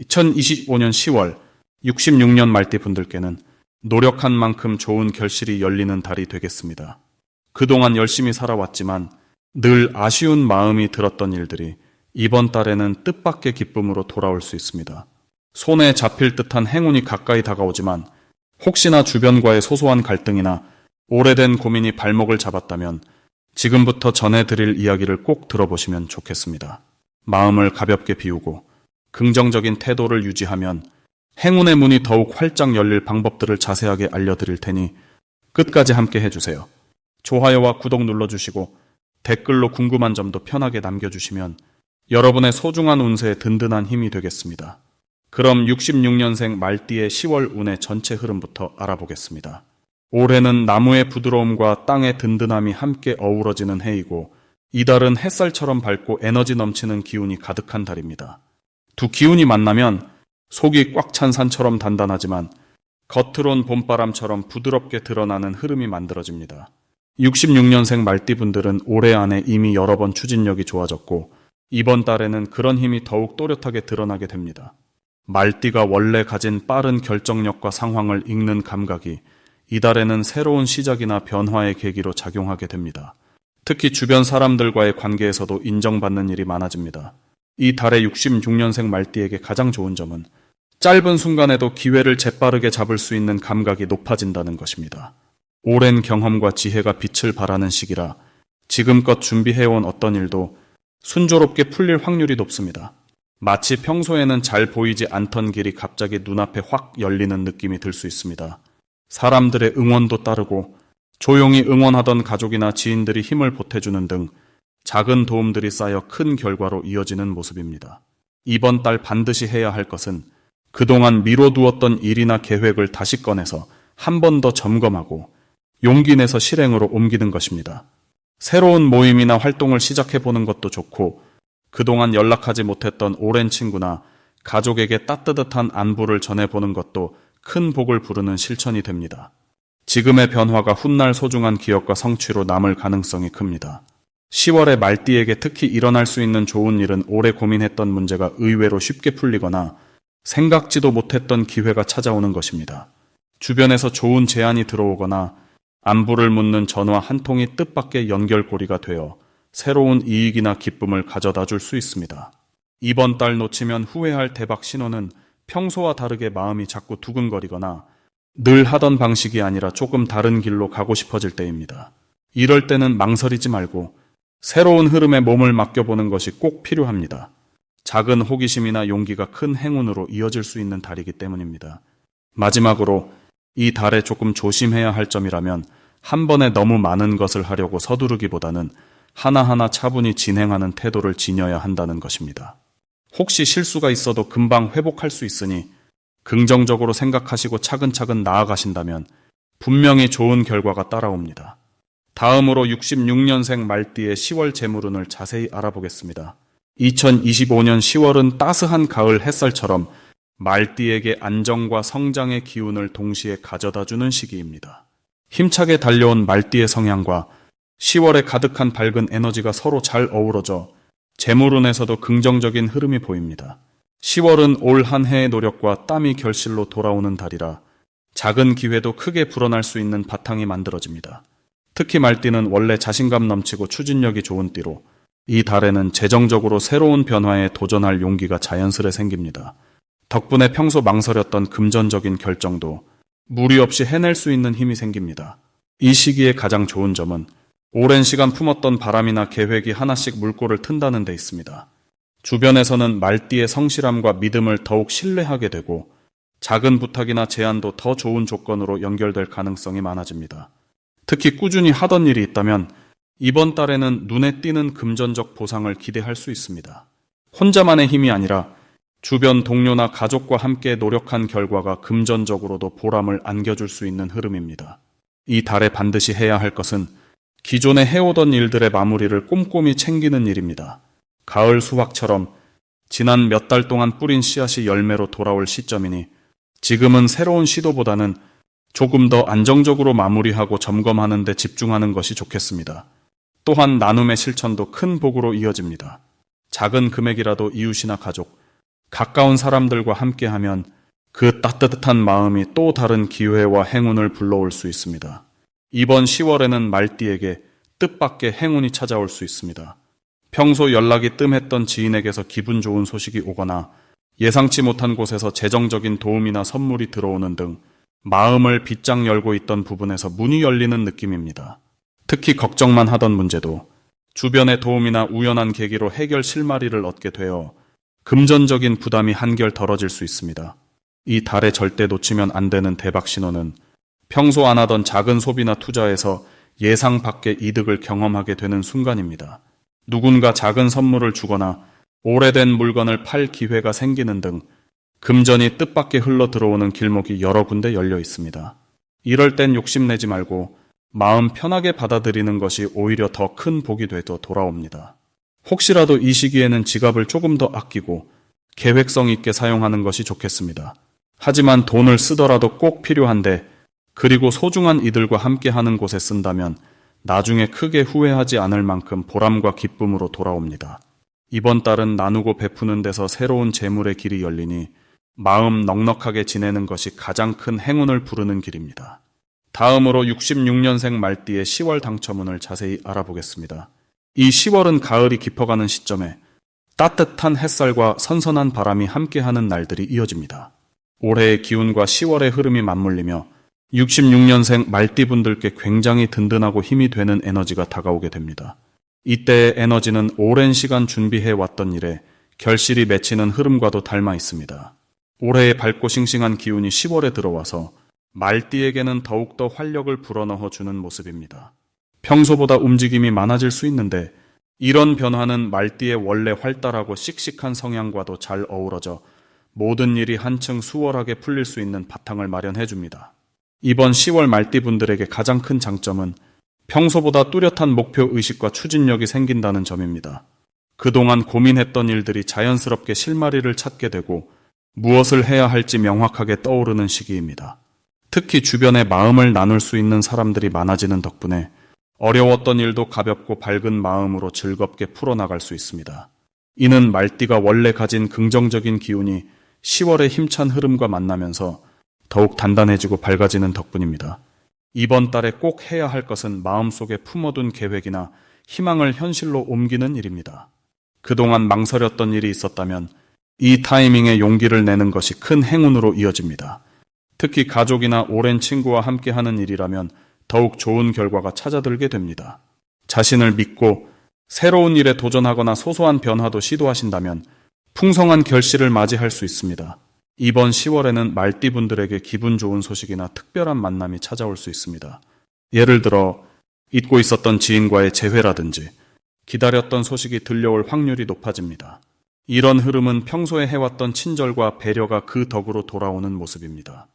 2025년 10월 66년 말띠 분들께는 노력한 만큼 좋은 결실이 열리는 달이 되겠습니다. 그동안 열심히 살아왔지만 늘 아쉬운 마음이 들었던 일들이 이번 달에는 뜻밖의 기쁨으로 돌아올 수 있습니다. 손에 잡힐 듯한 행운이 가까이 다가오지만 혹시나 주변과의 소소한 갈등이나 오래된 고민이 발목을 잡았다면 지금부터 전해드릴 이야기를 꼭 들어보시면 좋겠습니다. 마음을 가볍게 비우고 긍정적인 태도를 유지하면 행운의 문이 더욱 활짝 열릴 방법들을 자세하게 알려드릴 테니 끝까지 함께 해주세요. 좋아요와 구독 눌러주시고 댓글로 궁금한 점도 편하게 남겨주시면 여러분의 소중한 운세에 든든한 힘이 되겠습니다. 그럼 66년생 말띠의 10월 운의 전체 흐름부터 알아보겠습니다. 올해는 나무의 부드러움과 땅의 든든함이 함께 어우러지는 해이고 이달은 햇살처럼 밝고 에너지 넘치는 기운이 가득한 달입니다. 두 기운이 만나면 속이 꽉 찬 산처럼 단단하지만 겉으론 봄바람처럼 부드럽게 드러나는 흐름이 만들어집니다. 66년생 말띠분들은 올해 안에 이미 여러 번 추진력이 좋아졌고 이번 달에는 그런 힘이 더욱 또렷하게 드러나게 됩니다. 말띠가 원래 가진 빠른 결정력과 상황을 읽는 감각이 이달에는 새로운 시작이나 변화의 계기로 작용하게 됩니다. 특히 주변 사람들과의 관계에서도 인정받는 일이 많아집니다. 이 달의 66년생 말띠에게 가장 좋은 점은 짧은 순간에도 기회를 재빠르게 잡을 수 있는 감각이 높아진다는 것입니다. 오랜 경험과 지혜가 빛을 발하는 시기라 지금껏 준비해온 어떤 일도 순조롭게 풀릴 확률이 높습니다. 마치 평소에는 잘 보이지 않던 길이 갑자기 눈앞에 확 열리는 느낌이 들 수 있습니다. 사람들의 응원도 따르고 조용히 응원하던 가족이나 지인들이 힘을 보태주는 등 작은 도움들이 쌓여 큰 결과로 이어지는 모습입니다. 이번 달 반드시 해야 할 것은 그동안 미뤄두었던 일이나 계획을 다시 꺼내서 한 번 더 점검하고 용기 내서 실행으로 옮기는 것입니다. 새로운 모임이나 활동을 시작해보는 것도 좋고 그동안 연락하지 못했던 오랜 친구나 가족에게 따뜻한 안부를 전해보는 것도 큰 복을 부르는 실천이 됩니다. 지금의 변화가 훗날 소중한 기억과 성취로 남을 가능성이 큽니다. 10월에 말띠에게 특히 일어날 수 있는 좋은 일은 오래 고민했던 문제가 의외로 쉽게 풀리거나 생각지도 못했던 기회가 찾아오는 것입니다. 주변에서 좋은 제안이 들어오거나 안부를 묻는 전화 한 통이 뜻밖의 연결고리가 되어 새로운 이익이나 기쁨을 가져다 줄 수 있습니다. 이번 달 놓치면 후회할 대박 신호는 평소와 다르게 마음이 자꾸 두근거리거나 늘 하던 방식이 아니라 조금 다른 길로 가고 싶어질 때입니다. 이럴 때는 망설이지 말고 새로운 흐름에 몸을 맡겨보는 것이 꼭 필요합니다. 작은 호기심이나 용기가 큰 행운으로 이어질 수 있는 달이기 때문입니다. 마지막으로 이 달에 조금 조심해야 할 점이라면 한 번에 너무 많은 것을 하려고 서두르기보다는 하나하나 차분히 진행하는 태도를 지녀야 한다는 것입니다. 혹시 실수가 있어도 금방 회복할 수 있으니 긍정적으로 생각하시고 차근차근 나아가신다면 분명히 좋은 결과가 따라옵니다. 다음으로 66년생 말띠의 10월 재물운을 자세히 알아보겠습니다. 2025년 10월은 따스한 가을 햇살처럼 말띠에게 안정과 성장의 기운을 동시에 가져다주는 시기입니다. 힘차게 달려온 말띠의 성향과 10월에 가득한 밝은 에너지가 서로 잘 어우러져 재물운에서도 긍정적인 흐름이 보입니다. 10월은 올 한 해의 노력과 땀이 결실로 돌아오는 달이라 작은 기회도 크게 불어날 수 있는 바탕이 만들어집니다. 특히 말띠는 원래 자신감 넘치고 추진력이 좋은 띠로 이 달에는 재정적으로 새로운 변화에 도전할 용기가 자연스레 생깁니다. 덕분에 평소 망설였던 금전적인 결정도 무리 없이 해낼 수 있는 힘이 생깁니다. 이 시기에 가장 좋은 점은 오랜 시간 품었던 바람이나 계획이 하나씩 물꼬를 튼다는 데 있습니다. 주변에서는 말띠의 성실함과 믿음을 더욱 신뢰하게 되고 작은 부탁이나 제안도 더 좋은 조건으로 연결될 가능성이 많아집니다. 특히 꾸준히 하던 일이 있다면 이번 달에는 눈에 띄는 금전적 보상을 기대할 수 있습니다. 혼자만의 힘이 아니라 주변 동료나 가족과 함께 노력한 결과가 금전적으로도 보람을 안겨줄 수 있는 흐름입니다. 이 달에 반드시 해야 할 것은 기존에 해오던 일들의 마무리를 꼼꼼히 챙기는 일입니다. 가을 수확처럼 지난 몇 달 동안 뿌린 씨앗이 열매로 돌아올 시점이니 지금은 새로운 시도보다는 조금 더 안정적으로 마무리하고 점검하는 데 집중하는 것이 좋겠습니다. 또한 나눔의 실천도 큰 복으로 이어집니다. 작은 금액이라도 이웃이나 가족, 가까운 사람들과 함께하면 그 따뜻한 마음이 또 다른 기회와 행운을 불러올 수 있습니다. 이번 10월에는 말띠에게 뜻밖의 행운이 찾아올 수 있습니다. 평소 연락이 뜸했던 지인에게서 기분 좋은 소식이 오거나 예상치 못한 곳에서 재정적인 도움이나 선물이 들어오는 등 마음을 빗장 열고 있던 부분에서 문이 열리는 느낌입니다. 특히 걱정만 하던 문제도 주변의 도움이나 우연한 계기로 해결 실마리를 얻게 되어 금전적인 부담이 한결 덜어질 수 있습니다. 이 달에 절대 놓치면 안 되는 대박 신호는 평소 안 하던 작은 소비나 투자에서 예상 밖의 이득을 경험하게 되는 순간입니다. 누군가 작은 선물을 주거나 오래된 물건을 팔 기회가 생기는 등 금전이 뜻밖의 흘러 들어오는 길목이 여러 군데 열려 있습니다. 이럴 땐 욕심내지 말고 마음 편하게 받아들이는 것이 오히려 더 큰 복이 돼도 돌아옵니다. 혹시라도 이 시기에는 지갑을 조금 더 아끼고 계획성 있게 사용하는 것이 좋겠습니다. 하지만 돈을 쓰더라도 꼭 필요한데 그리고 소중한 이들과 함께 하는 곳에 쓴다면 나중에 크게 후회하지 않을 만큼 보람과 기쁨으로 돌아옵니다. 이번 달은 나누고 베푸는 데서 새로운 재물의 길이 열리니 마음 넉넉하게 지내는 것이 가장 큰 행운을 부르는 길입니다. 다음으로 66년생 말띠의 10월 당첨운을 자세히 알아보겠습니다. 이 10월은 가을이 깊어가는 시점에 따뜻한 햇살과 선선한 바람이 함께하는 날들이 이어집니다. 올해의 기운과 10월의 흐름이 맞물리며 66년생 말띠분들께 굉장히 든든하고 힘이 되는 에너지가 다가오게 됩니다. 이때의 에너지는 오랜 시간 준비해 왔던 일에 결실이 맺히는 흐름과도 닮아 있습니다. 올해의 밝고 싱싱한 기운이 10월에 들어와서 말띠에게는 더욱더 활력을 불어넣어 주는 모습입니다. 평소보다 움직임이 많아질 수 있는데 이런 변화는 말띠의 원래 활달하고 씩씩한 성향과도 잘 어우러져 모든 일이 한층 수월하게 풀릴 수 있는 바탕을 마련해 줍니다. 이번 10월 말띠 분들에게 가장 큰 장점은 평소보다 뚜렷한 목표 의식과 추진력이 생긴다는 점입니다. 그동안 고민했던 일들이 자연스럽게 실마리를 찾게 되고 무엇을 해야 할지 명확하게 떠오르는 시기입니다. 특히 주변에 마음을 나눌 수 있는 사람들이 많아지는 덕분에 어려웠던 일도 가볍고 밝은 마음으로 즐겁게 풀어나갈 수 있습니다. 이는 말띠가 원래 가진 긍정적인 기운이 10월의 힘찬 흐름과 만나면서 더욱 단단해지고 밝아지는 덕분입니다. 이번 달에 꼭 해야 할 것은 마음속에 품어둔 계획이나 희망을 현실로 옮기는 일입니다. 그동안 망설였던 일이 있었다면 이 타이밍에 용기를 내는 것이 큰 행운으로 이어집니다. 특히 가족이나 오랜 친구와 함께 하는 일이라면 더욱 좋은 결과가 찾아들게 됩니다. 자신을 믿고 새로운 일에 도전하거나 소소한 변화도 시도하신다면 풍성한 결실을 맞이할 수 있습니다. 이번 10월에는 말띠분들에게 기분 좋은 소식이나 특별한 만남이 찾아올 수 있습니다. 예를 들어 잊고 있었던 지인과의 재회라든지 기다렸던 소식이 들려올 확률이 높아집니다. 이런 흐름은 평소에 해왔던 친절과 배려가 그 덕으로 돌아오는 모습입니다.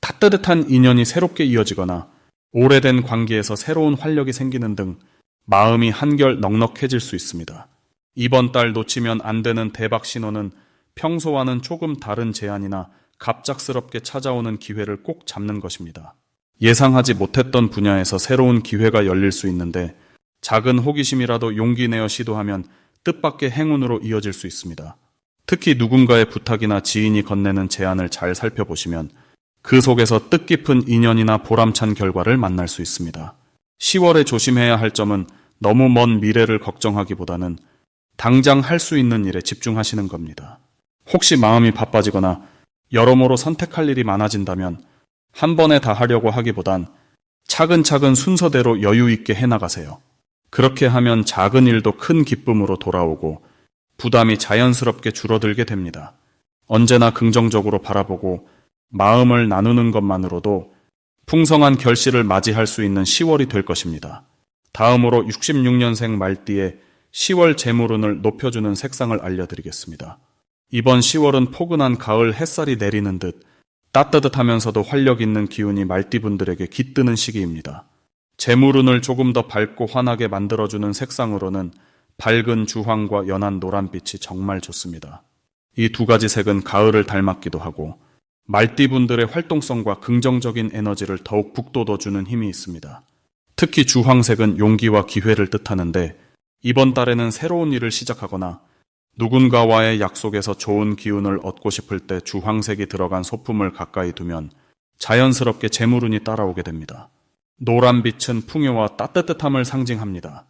따뜻한 인연이 새롭게 이어지거나 오래된 관계에서 새로운 활력이 생기는 등 마음이 한결 넉넉해질 수 있습니다. 이번 달 놓치면 안 되는 대박 신호는 평소와는 조금 다른 제안이나 갑작스럽게 찾아오는 기회를 꼭 잡는 것입니다. 예상하지 못했던 분야에서 새로운 기회가 열릴 수 있는데 작은 호기심이라도 용기 내어 시도하면 뜻밖의 행운으로 이어질 수 있습니다. 특히 누군가의 부탁이나 지인이 건네는 제안을 잘 살펴보시면 그 속에서 뜻깊은 인연이나 보람찬 결과를 만날 수 있습니다. 10월에 조심해야 할 점은 너무 먼 미래를 걱정하기보다는 당장 할 수 있는 일에 집중하시는 겁니다. 혹시 마음이 바빠지거나 여러모로 선택할 일이 많아진다면 한 번에 다 하려고 하기보단 차근차근 순서대로 여유 있게 해나가세요. 그렇게 하면 작은 일도 큰 기쁨으로 돌아오고 부담이 자연스럽게 줄어들게 됩니다. 언제나 긍정적으로 바라보고 마음을 나누는 것만으로도 풍성한 결실을 맞이할 수 있는 10월이 될 것입니다. 다음으로 66년생 말띠의 10월 재물운을 높여주는 색상을 알려드리겠습니다. 이번 10월은 포근한 가을 햇살이 내리는 듯 따뜻하면서도 활력 있는 기운이 말띠분들에게 깃드는 시기입니다. 재물운을 조금 더 밝고 환하게 만들어주는 색상으로는 밝은 주황과 연한 노란빛이 정말 좋습니다. 이 두 가지 색은 가을을 닮았기도 하고 말띠분들의 활동성과 긍정적인 에너지를 더욱 북돋워주는 힘이 있습니다. 특히 주황색은 용기와 기회를 뜻하는데 이번 달에는 새로운 일을 시작하거나 누군가와의 약속에서 좋은 기운을 얻고 싶을 때 주황색이 들어간 소품을 가까이 두면 자연스럽게 재물운이 따라오게 됩니다. 노란 빛은 풍요와 따뜻함을 상징합니다.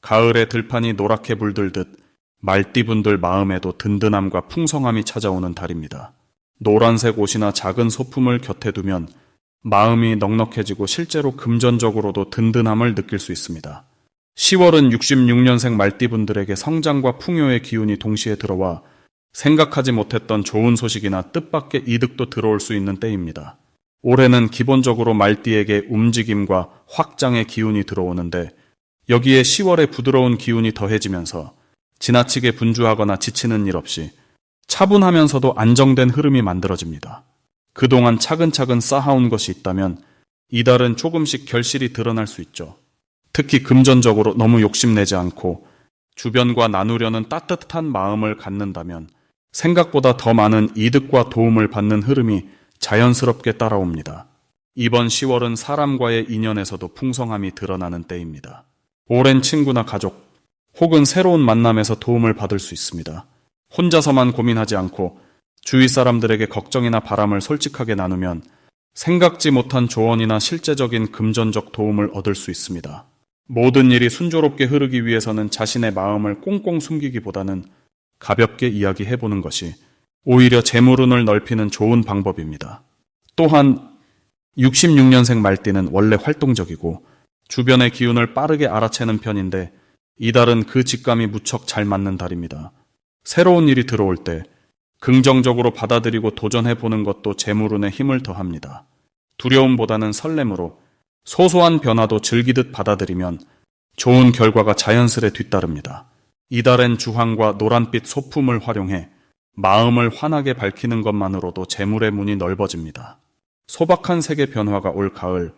가을의 들판이 노랗게 물들듯 말띠분들 마음에도 든든함과 풍성함이 찾아오는 달입니다. 노란색 옷이나 작은 소품을 곁에 두면 마음이 넉넉해지고 실제로 금전적으로도 든든함을 느낄 수 있습니다. 10월은 66년생 말띠분들에게 성장과 풍요의 기운이 동시에 들어와 생각하지 못했던 좋은 소식이나 뜻밖의 이득도 들어올 수 있는 때입니다. 올해는 기본적으로 말띠에게 움직임과 확장의 기운이 들어오는데 여기에 10월의 부드러운 기운이 더해지면서 지나치게 분주하거나 지치는 일 없이 차분하면서도 안정된 흐름이 만들어집니다. 그동안 차근차근 쌓아온 것이 있다면 이달은 조금씩 결실이 드러날 수 있죠. 특히 금전적으로 너무 욕심내지 않고 주변과 나누려는 따뜻한 마음을 갖는다면 생각보다 더 많은 이득과 도움을 받는 흐름이 자연스럽게 따라옵니다. 이번 10월은 사람과의 인연에서도 풍성함이 드러나는 때입니다. 오랜 친구나 가족, 혹은 새로운 만남에서 도움을 받을 수 있습니다. 혼자서만 고민하지 않고 주위 사람들에게 걱정이나 바람을 솔직하게 나누면 생각지 못한 조언이나 실제적인 금전적 도움을 얻을 수 있습니다. 모든 일이 순조롭게 흐르기 위해서는 자신의 마음을 꽁꽁 숨기기보다는 가볍게 이야기해보는 것이 오히려 재물운을 넓히는 좋은 방법입니다. 또한 66년생 말띠는 원래 활동적이고 주변의 기운을 빠르게 알아채는 편인데 이달은 그 직감이 무척 잘 맞는 달입니다. 새로운 일이 들어올 때 긍정적으로 받아들이고 도전해 보는 것도 재물운에 힘을 더합니다. 두려움보다는 설렘으로 소소한 변화도 즐기듯 받아들이면 좋은 결과가 자연스레 뒤따릅니다. 이달엔 주황과 노란빛 소품을 활용해 마음을 환하게 밝히는 것만으로도 재물의 문이 넓어집니다. 소박한 색의 변화가 올 가을,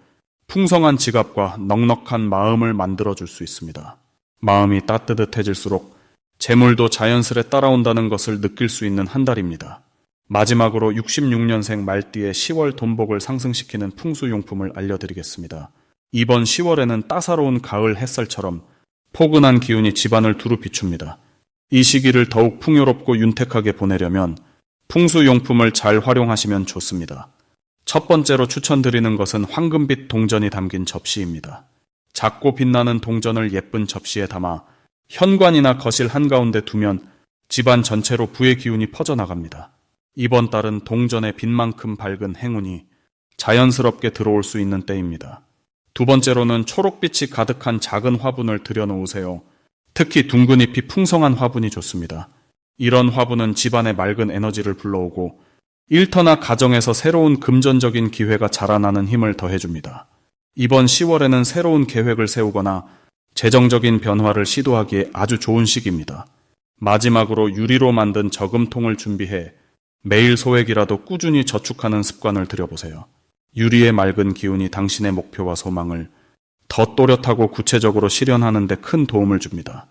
풍성한 지갑과 넉넉한 마음을 만들어줄 수 있습니다. 마음이 따뜻해질수록 재물도 자연스레 따라온다는 것을 느낄 수 있는 한 달입니다. 마지막으로 66년생 말띠의 10월 돈복을 상승시키는 풍수용품을 알려드리겠습니다. 이번 10월에는 따사로운 가을 햇살처럼 포근한 기운이 집안을 두루 비춥니다. 이 시기를 더욱 풍요롭고 윤택하게 보내려면 풍수용품을 잘 활용하시면 좋습니다. 첫 번째로 추천드리는 것은 황금빛 동전이 담긴 접시입니다. 작고 빛나는 동전을 예쁜 접시에 담아 현관이나 거실 한가운데 두면 집안 전체로 부의 기운이 퍼져나갑니다. 이번 달은 동전의 빛만큼 밝은 행운이 자연스럽게 들어올 수 있는 때입니다. 두 번째로는 초록빛이 가득한 작은 화분을 들여놓으세요. 특히 둥근 잎이 풍성한 화분이 좋습니다. 이런 화분은 집안의 맑은 에너지를 불러오고 일터나 가정에서 새로운 금전적인 기회가 자라나는 힘을 더해줍니다. 이번 10월에는 새로운 계획을 세우거나 재정적인 변화를 시도하기에 아주 좋은 시기입니다. 마지막으로 유리로 만든 저금통을 준비해 매일 소액이라도 꾸준히 저축하는 습관을 들여보세요. 유리의 맑은 기운이 당신의 목표와 소망을 더 또렷하고 구체적으로 실현하는 데 큰 도움을 줍니다.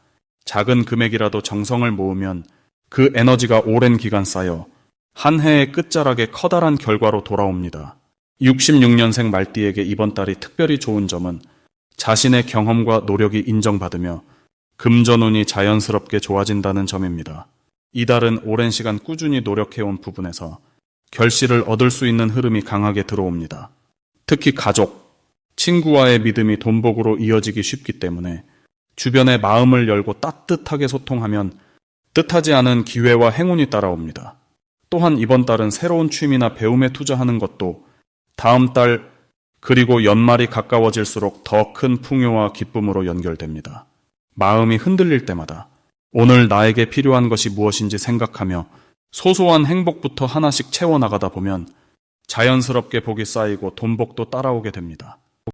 작은 금액이라도 정성을 모으면 그 에너지가 오랜 기간 쌓여 한 해의 끝자락에 커다란 결과로 돌아옵니다. 66년생 말띠에게 이번 달이 특별히 좋은 점은 자신의 경험과 노력이 인정받으며 금전운이 자연스럽게 좋아진다는 점입니다. 이달은 오랜 시간 꾸준히 노력해온 부분에서 결실을 얻을 수 있는 흐름이 강하게 들어옵니다. 특히 가족, 친구와의 믿음이 돈복으로 이어지기 쉽기 때문에 주변의 마음을 열고 따뜻하게 소통하면 뜻하지 않은 기회와 행운이 따라옵니다. 또한 이번 달은 새로운 취미나 배움에 투자하는 것도 다음 달 그리고 연말이 가까워질수록 더 큰 풍요와 기쁨으로 연결됩니다. 마음이 흔들릴 때마다 오늘 나에게 필요한 것이 무엇인지 생각하며 소소한 행복부터 하나씩 채워나가다 보면 자연스럽게 복이 쌓이고 돈복도 따라오게 됩니다.